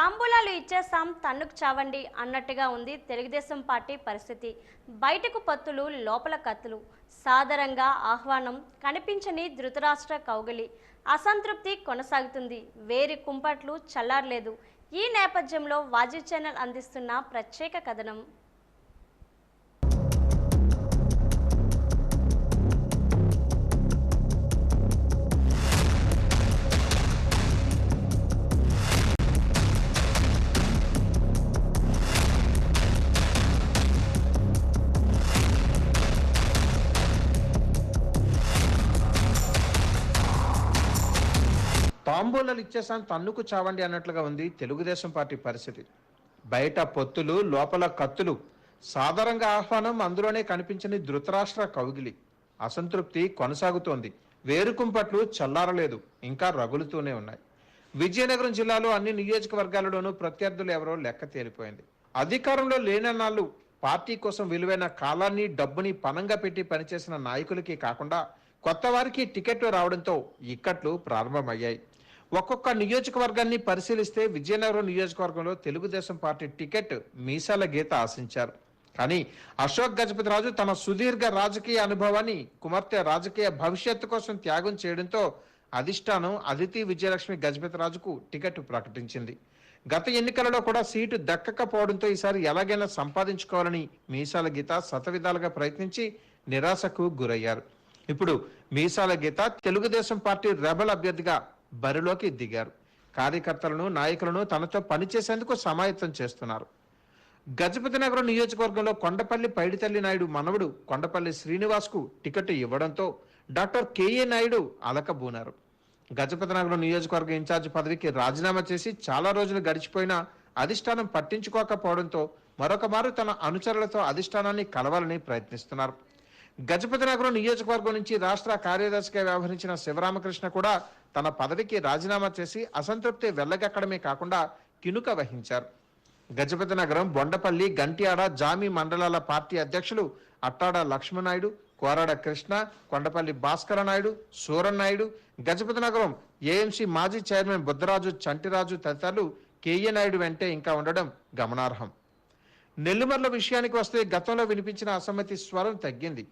తాంబూలాలు ఇచ్చేస్తాం తన్నుకు చావండి అన్నట్టుగా ఉంది తెలుగుదేశం పార్టీ పరిస్థితి. బయటకు పత్తులు లోపల కత్తులు. సాదరంగా ఆహ్వానం కనిపించని ధృతరాష్ట్ర కౌగిలి. అసంతృప్తి కొనసాగుతుంది. వేరి కుంపట్లు చల్లారలేదు. ఈ నేపథ్యంలో వాజీ ఛానల్ అందిస్తున్న ప్రత్యేక కథనం. తాంబూలాలు ఇచ్చేసాను తన్నుకు చావండి అన్నట్లుగా ఉంది తెలుగుదేశం పార్టీ పరిస్థితి. బయట పొత్తులు లోపల కత్తులు. సాధారణంగా ఆహ్వానం అందులోనే కనిపించని ధృతరాష్ట్ర కౌగిలి. అసంతృప్తి కొనసాగుతోంది. వేరుకుంపట్లు చల్లారలేదు ఇంకా రగులుతూనే ఉన్నాయి. విజయనగరం జిల్లాలో అన్ని నియోజకవర్గాలలోనూ ప్రత్యర్థులు ఎవరో లెక్క తేలిపోయింది. అధికారంలో లేనన్నాళ్ళు పార్టీ కోసం విలువైన కాలాన్ని డబ్బుని పనంగా పెట్టి పనిచేసిన నాయకులకి కాకుండా కొత్త వారికి టికెట్లు రావడంతో ఇక్కట్లు ప్రారంభమయ్యాయి. ఒక్కొక్క నియోజకవర్గాన్ని పరిశీలిస్తే విజయనగరం నియోజకవర్గంలో తెలుగుదేశం పార్టీ టికెట్ మీసాల గీత ఆశించారు. కానీ అశోక్ గజపతిరాజు తన సుదీర్ఘ రాజకీయ అనుభవాన్ని కుమార్తె రాజకీయ భవిష్యత్తు కోసం త్యాగం చేయడంతో అధిష్టానం అదితి విజయలక్ష్మి గజపతిరాజుకు టికెట్ ప్రకటించింది. గత ఎన్నికలలో కూడా సీటు దక్కకపోవడంతో ఈసారి ఎలాగైనా సంపాదించుకోవాలని మీసాల గీత శతవిధాలుగా ప్రయత్నించి నిరాశకు గురయ్యారు. ఇప్పుడు మీసాల గీత తెలుగుదేశం పార్టీ రెబల్ అభ్యర్థిగా బరిలోకి దిగారు. కార్యకర్తలను నాయకులను తనతో పనిచేసేందుకు సమాయత్తం చేస్తున్నారు. గజపతి నగరం నియోజకవర్గంలో కొండపల్లి పైడితల్లి నాయుడు మనవడు కొండపల్లి శ్రీనివాస్కు టికెట్ ఇవ్వడంతో డాక్టర్ కేఏ నాయుడు అలకబూనారు. గజపతి నగరం నియోజకవర్గ ఇన్ఛార్జ్ పదవికి రాజీనామా చేసి చాలా రోజులు గడిచిపోయినా అధిష్టానం పట్టించుకోకపోవడంతో మరొక మారు తన అనుచరులతో అధిష్టానాన్ని కలవాలని ప్రయత్నిస్తున్నారు. గజపతి నగరం నియోజకవర్గం నుంచి రాష్ట్ర కార్యదర్శిగా వ్యవహరించిన శివరామకృష్ణ కూడా తన పదవికి రాజీనామా చేసి అసంతృప్తి వెళ్ళగక్కడమే కాకుండా కినుక వహించారు. గజపతి నగరం బొండపల్లి గంట్యాడ జామి మండలాల పార్టీ అధ్యక్షులు అట్టాడ లక్ష్మణాయుడు కోరాడ కృష్ణ కొండపల్లి భాస్కర నాయుడు సూరన్నాయుడు గజపతి నగరం ఏఎంసీ మాజీ చైర్మన్ బుద్ధరాజు చంటిరాజు తదితరులు కేఏ నాయుడు వెంటే ఇంకా ఉండడం గమనార్హం. నెల్లిమర్ల విషయానికి వస్తే గతంలో వినిపించిన అసమ్మతి స్వరం తగ్గింది.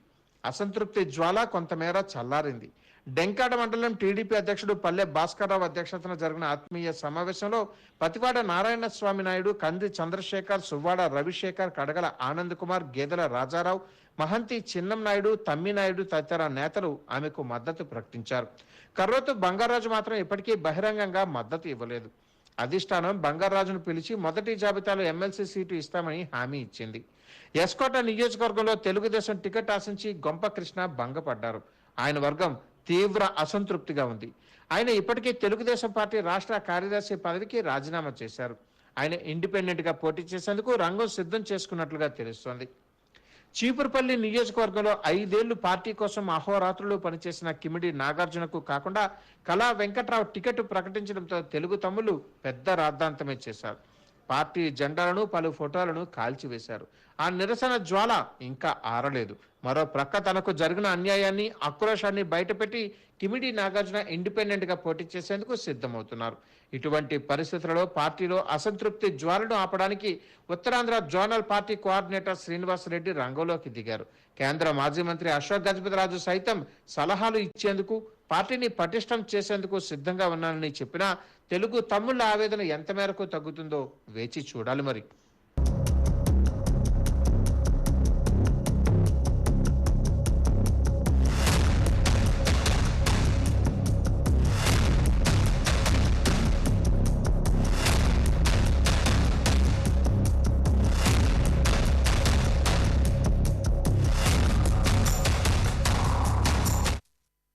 అసంతృప్తి జ్వాల కొంతమేర చల్లారింది. డెంకాడ మండలం టీడీపీ అధ్యక్షుడు పల్లె భాస్కర్రావు అధ్యక్షతన జరిగిన ఆత్మీయ సమావేశంలో పతివాడ నారాయణ స్వామి నాయుడు కంది చంద్రశేఖర్ సువ్వాడ రవిశేఖర్ కడగల ఆనంద్ కుమార్ గేదెల రాజారావు మహంతి చిన్నం నాయుడు తమ్మి నాయుడు తదితర నేతలు ఆమెకు మద్దతు ప్రకటించారు. కర్రోతు బంగారాజు మాత్రం ఇప్పటికీ బహిరంగంగా మద్దతు ఇవ్వలేదు. అధిష్టానం బంగారాజును పిలిచి మొదటి జాబితాలో ఎమ్మెల్సీ సీటు ఇస్తామని హామీ ఇచ్చింది. ఎస్కోట నియోజకవర్గంలో తెలుగుదేశం టికెట్ ఆశించి గొంప కృష్ణ భంగపడ్డారు. ఆయన వర్గం తీవ్ర అసంతృప్తిగా ఉంది. ఆయన ఇప్పటికే తెలుగుదేశం పార్టీ రాష్ట్ర కార్యదర్శి పదవికి రాజీనామా చేశారు. ఆయన ఇండిపెండెంట్గా పోటీ చేసేందుకు రంగం సిద్ధం చేసుకున్నట్లుగా తెలుస్తోంది. చీపురుపల్లి నియోజకవర్గంలో ఐదేళ్ళు పార్టీ కోసం అహోరాత్రులు పనిచేసిన కిమిడి నాగార్జునకు కాకుండా కళా వెంకట్రావు టికెట్ ప్రకటించడంతో తెలుగు తమ్ముళ్ళు పెద్ద రాద్ధాంతమే చేశారు. పార్టీ జెండాలను పలు ఫోటోలను కాల్చివేశారు. ఆ నిరసన జ్వాల ఇంకా ఆరలేదు. మరో ప్రక్క తనకు జరిగిన అన్యాయాన్ని ఆక్రోశాన్ని బయటపెట్టి కిమిడి నాగార్జున ఇండిపెండెంట్గా పోటీ చేసేందుకు సిద్ధమవుతున్నారు. ఇటువంటి పరిస్థితులలో పార్టీలో అసంతృప్తి జ్వాలను ఆపడానికి Uttarandhra zonal party coordinator Srinivas Reddy రంగంలోకి దిగారు. కేంద్ర మాజీ మంత్రి అశోక్ గజపతిరాజు సైతం సలహాలు ఇచ్చేందుకు పార్టీని పటిష్టం చేసేందుకు సిద్ధంగా ఉన్నానని చెప్పినా తెలుగు తమ్ముళ్ళ ఆవేదన ఎంత మేరకు తగ్గుతుందో వేచి చూడాలి మరి.